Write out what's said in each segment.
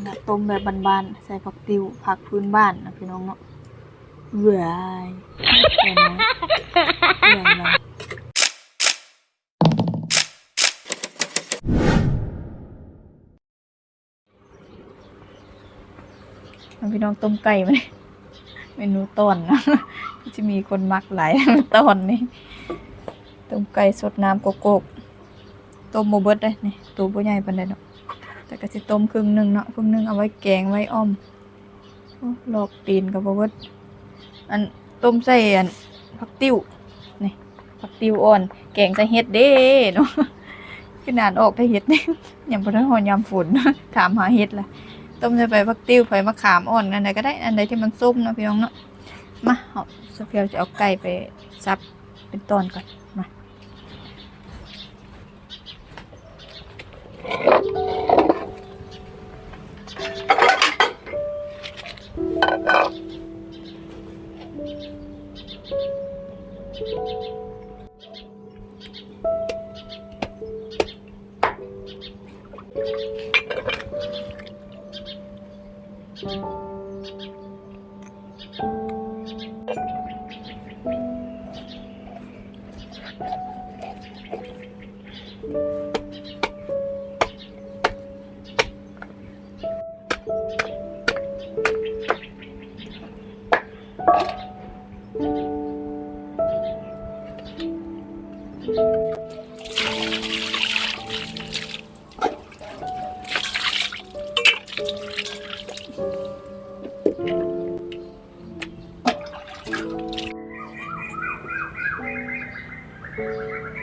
นะต้มแบบบานๆ ใส่ผักติวผักพื้นบ้านนะพี่น้องเนาะเบื่อายเห็นไหมเบื่อะไรเอาพี่น้องต้มไก่มาเลยเมนูต้นนะจะมีคนมักหลายต้นนี่ต้มไก่สดน้ำโกโก้ต้มโมเบิดได้นี่ตัวบ่ใหญ่ปานใดเนาะ แต่ก็สิต้มครึ่งหนึ่งเนาะครึ่งหนึ่งเอาไว้แกงไว้อ้อมลอกตีนกับบ่เบิดอันต้มใส่อันผักติ้วนี่ผักติ้วอ่อน แกงใส่เห็ดเด้เนาะขนาดออกได้เห็ดนี่ยังบ่ทันฮอดยามฝนถามหาเห็ดล่ะต้มใส่ใบผักติ้วใบมะขามอ่อนอันใดก็ได้อันใดที่มันส้มเนาะพี่น้องเนาะมาเอาโซเฟียจะเอาไก่ไปซับเป็นตอนก่อนมา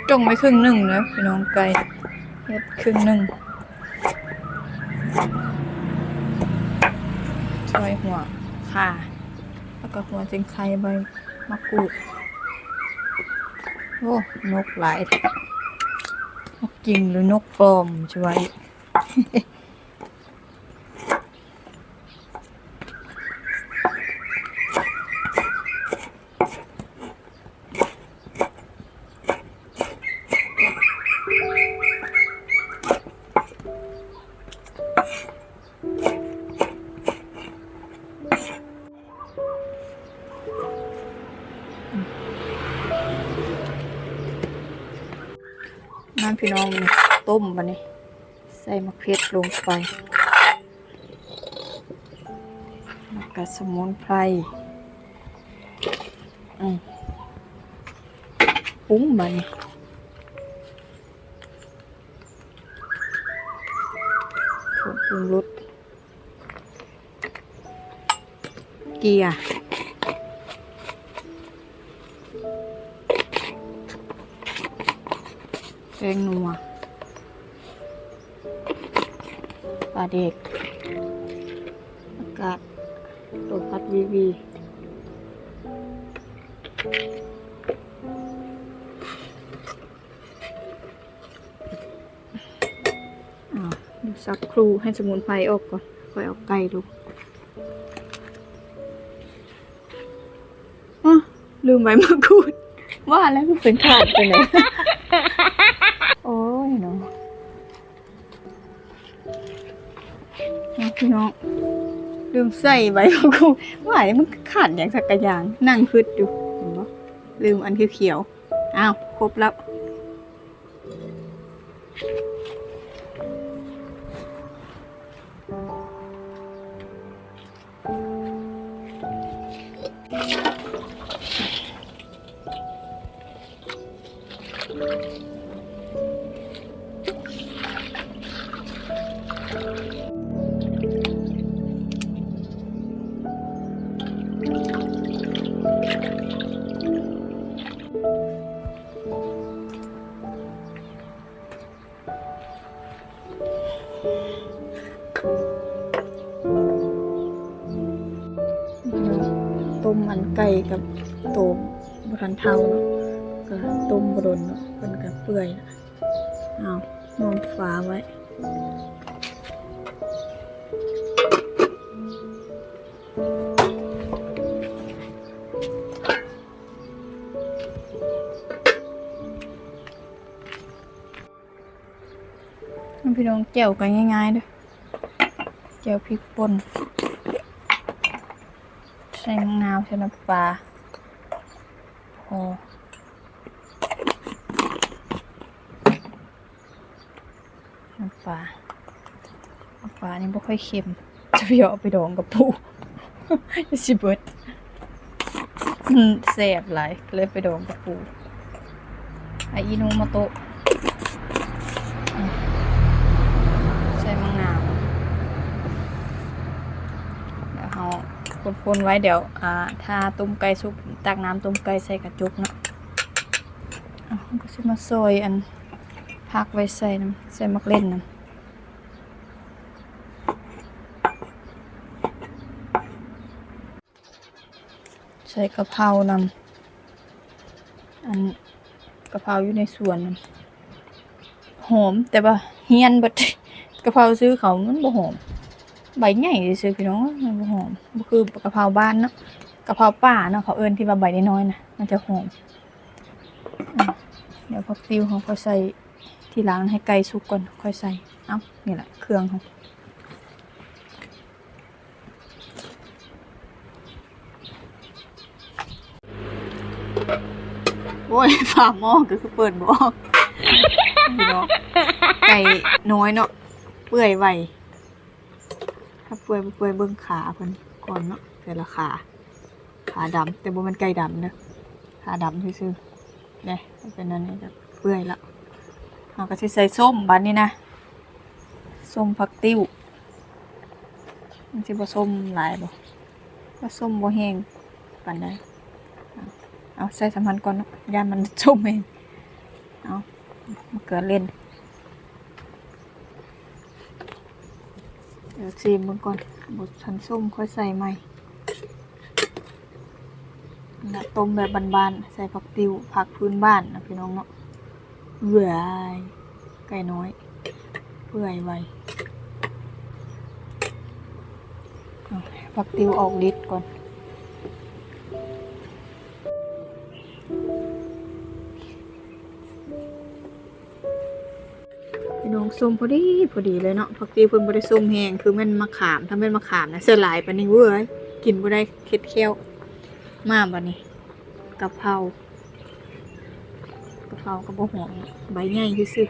จงไปครึ่งหนึ่งนะพี่น้องไก่เฮ็ดครึ่งหนึ่งซอยหัวค่ะ แล้วก็หัวจิงไข่ใบมะกรูดโอ้นกหลายนกจริงหรือนกปลอมช่วย น้ำพี่น้องนี่ต้มมานี่ใส่มะเขือลงไปแล้วก็สมุนไพรอืมปรุ้งมานี่ผงปรุงรสเกียร์ แกงนัวปลาเด็ก อากาศตัวพัดวีวีอ้าวดูสักครูให้สมุนไพรออกก่อน ค่อยเอาไก่ดูอ้าวลืมใบมะกรูดว่าแล้วมันเป็นขาดไปไหน พี่น้องลืมใส่ใบมะกรูดว่าอันนี้มันขาดอย่างสักอย่างนั่งคืดอยู่เห็นปะลืมอันเขียวๆอ้าวครบแล้ว ก่กับต้มบทันเทาเนาะก็ต้มบดนเนาะมันก็เปื่อยละเอานอนฟ้าไว้พี่น้องแก้วกันง่ายๆเด้วยเจียวพริกป่น ใส่มะนาวใส่น้ำปลาพอน้ำปลาน้ำปลานี่ไม่ค่อยเค็ม จะไปเอาไปดองกับปูจะสิเบิดมันแสบหลายเลยไปดองกับปูไออีนูมาโตะใส่มะนาว เดี๋ยวเรา คนๆไว้เดี๋ยวอ่าถ้าต้มไก่สุกตักน้ำต้มไก่ใส่กระจุกเนาะอะเราก็จะมาซอยอันพักไว้ใส่น้ำใส่มักเล่นน้ำใส่กะเพรานำอันกะเพราอยู่ในสวนนั่นหอมแต่ว่าเฮียนบัดกะเพราซื้อเขามันบ่หอม ใบใหญ่ซื่อพี่น้องมันหอมคือกะเพราบ้านเนาะกะเพราป่าเนาะเขาเอิ้นที่ว่าใบน้อยๆนะมันจะหอมเดี๋ยวพอติวเขาค่อยใส่ทีหลังให้ไก่สุกก่อนค่อยใส่เอ้านี่แหละเครื่องเขาโอ้ยฝาหม้อก็คือเปิดบ่ออกพี่น้อไก่น้อยเนาะเปื่อยไว ถ้าเปื่อยเปื่อยเบิ่งขาเพิ่นก่อนเนาะแต่ละขาขาดำแต่บ่มันไก่ดำเด้อขาดำซื่อๆเนี่ยเป็นอันนี้จะเปื่อยละเราก็สิใส่ส้มบัดนี้นะส้มผักติ้วมันสิบ่ส้มหลายบ่ว่าส้มบ่แห้งปานใดเอาเอาใส่สำคัญก่อนเนาะย่านมันส้มเองเอามะเขือเล่น เดี๋ยวซีมมันก่อนบดชันส้มค่อยใส่ใหม่นะต้มแบบบานๆ ใส่ผักติวผักพื้นบ้านนะพี่น้องเนาะเบื่อไก่น้อยเปื่อยไวผักติวออกฤทธิ์ก่อน ส้มพอดีพอดีเลยเนาะผักตีเพิ่นบ่ได้ส้มแห้งคือมันมะขามถ้าเป็นมะขามนะเสื้อลายปานนี้เว้ยกินบ่ได้เค็ดเคี้ยวมาบัดนี้กะเพรากะเพราก็บ่หอมใบใหญ่ซื่อ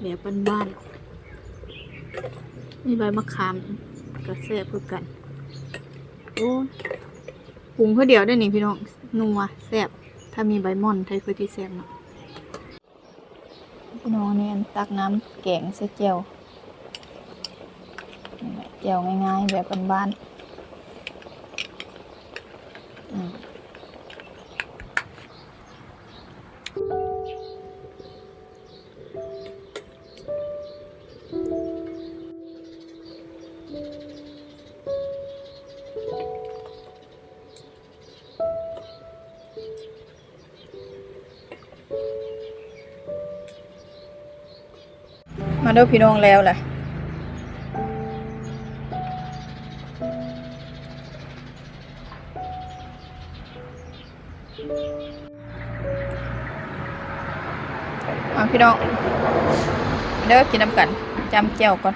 เดี๋ยวแบบบ้านๆมีใบมะขามก็แซ่บคือกันโอ้ปรุงเพื่อเดียวได้นี่พี่น้องนัวแซ่บถ้ามีใบม่อนไทยคือที่แซ่บเนาะพี่น้องเนี่ย ตักน้ำแกงใส่เจียวเจียวง่ายๆ แบบบ้านๆ มาเด้อพี่น้องแล้วแหละมาพี่น้องเด้อกินน้ำกันจำเจียวก่อน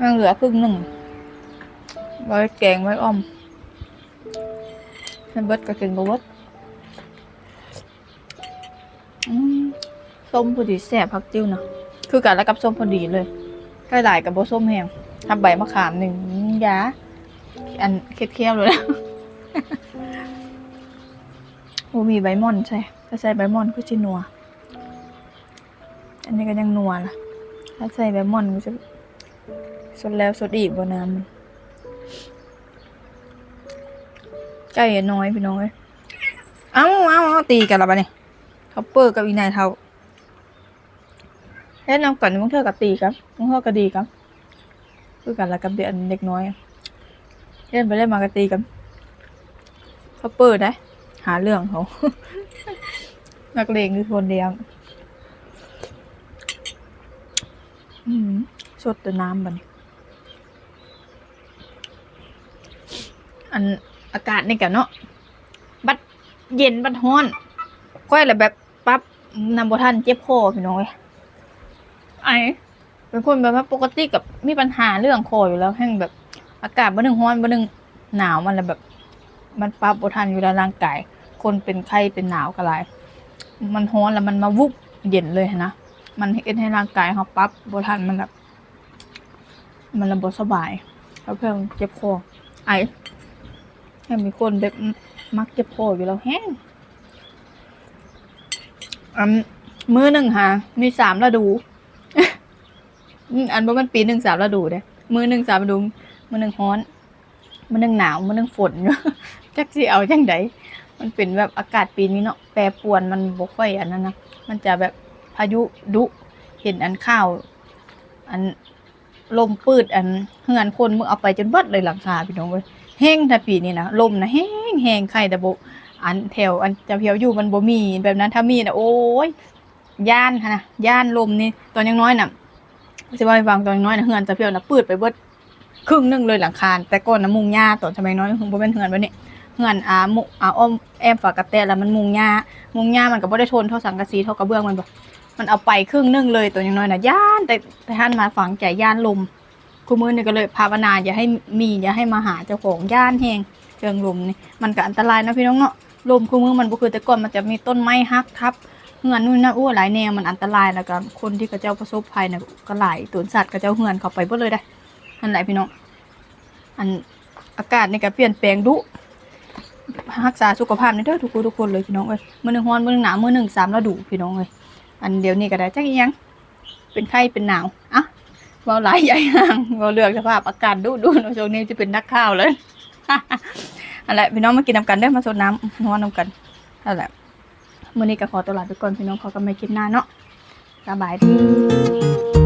มันเหลือครึ่งหนึ่งไว้แกงไว้อ้อมให้เบิดก็กินบ่เบิดส้มพอดีแซ่บผักจิ้วเนาะ คือกันแล้วกับส้มพอดีเลยใกล้หลายกับโบส้มแห้งทำใบมะขามหนึ่งยาอันเค็มๆเลยนะโอ้มีใบม่อนใช่ถ้าใส่ใบม่อนก็จะนัว อันนี้ก็ยังนัวล่ะ ถ้าใส่ใบม่อนก็จะสดแล้วสดอีกบนน้ำไก่น้อยพี่น้องเอ้ยเอ้าเอ้าตีกันและปะเนี่ยท็อปเปอร์กับอีนายเทา เล่นน้ำกันมึงเธอกับตีครับมึงเธอกับดีครับคือกันละกับเด็กเด็กน้อยเล่นไปเล่นมากับตีกันเขาเปิดได้หาเรื่องเขานักเลงคือคนเดียวอืมสดแต่น้ำบันอันอากาศนี่กันเนาะบัดเย็นบัดฮ้อนก้อยแหละแบบปั๊บนำบทันเจ็บคอพี่น้องเอ้ย ไอเป็นคนแบบว่าปกติกับมีปัญหาเรื่องคออยู่แล้วแห้งแบบอากาศบ่หนึ่งร้อนบ่หนึ่งหนาวมันเลยแบบ มันปรับบทันอยู่แล้วร่างกาย คนเป็นไข้เป็นหนาวก็หลาย มันร้อนแล้วมันมาวุบเย็นเลยนะมันเฮ็ดให้ร่างกายเขาปรับบทันมันแบบ มันระบบสบายแล้วเพิ่งเจ็บคอไอแค่มีคนแบบมักเจ็บคออยู่แล้วแห้งอันมือหนึ่งฮะมีสามฤดู อืมอันว่มันปีหนึ่งสามฤดูเด้มือหนึ่งสามฤดูมือหนึ่งร้อนมือหนึ่งหนาวมือหนึ่งฝนอยู่ จักสิเอาจังไดมันเป็นแบบอากาศปีนี้เนาะแปรปรวนมันบ่ค่อยอันนั้นนะมันจะแบบพายุดุเห็นอันข้าว อันลมปืดอันเฮือนคนมึงเอาไปจนเบิดเลยหลังคาพี่น้องเว้ยแห้งถ้าปีนี้นะลมนะแห้งแห้งใครแต่บ่อันแถวอันจะเพียวอยู่มันบ่มีแบบนั้นถ้ามีนะโอ้ยย่านค่ะนะย่านลมนี่ตอนยังน้อยน่ะ สิว่าให้ฟังตอนน้อยนะเฮือนจะเพียวนะปืดไปเบิดครึ่งหนึงเลยหลังคาแต่ก่อนนะมุงหญ้าตอนสมัยน้อยคงบ่เป็นเฮือนแบบนี้เฮือนอามุอาอ้อมแอมฝากระแตแล้วมันมุงหญ้ามุงหญ้ามันก็บ่ได้ทนเท่าสังกะสีเท่ากระเบื้องมันบ่มันเอาไปครึ่งหนึงเลยตัวยังน้อยนะย่านแต่แต่ท่านมาฝังใจย่านลมคุมือนี่ก็เลยภาวนาอย่าให้มีอย่าให้มาหาเจ้าของย่านแฮงเชิงลมนี่มันก็อันตรายนะพี่น้องเนาะลมคุมือมันบ่คือแต่ก่อนมันจะมีต้นไม้ฮักทับ เฮือนนู่นนะอ้หลายแนวมันอันตรายแล้วก็คนที่กระเจ้าประสบภัยนะก็หลายตัวสัตว์กระเจ้าเฮือนเข้าไปบ่เลยได้นั่นแหละพี่น้องอันอากาศในี่ก็เปลี่ยนแปลงดุรักษาสุขภาพในเด้อทุกคนทุกคนเลยพี่น้องเอ้ยมื้อหนึ่งร้อนมื้อหนึ่งหนาวมื้อหนึ่งสามฤดูพี่น้องเอ้ยอันเดี๋ยวนี้ก็ได้จักอีหยังเป็นไข้เป็นหนาวอะเว้าหลายใหญ่ห่างเว้าเรื่องสภาพอากาศดุดุๆช่วงนี้จะเป็นนักข่าวเลยอันแหละพี่น้องมากินน้ำกันเด้อมาสดน้ำนอนน้ำกันนั่นแหละ มื่อนี้ก็ขอตัวลาไปก่อนพี่น้องพอกันไม่คลิปหน้าเนาะสบายดี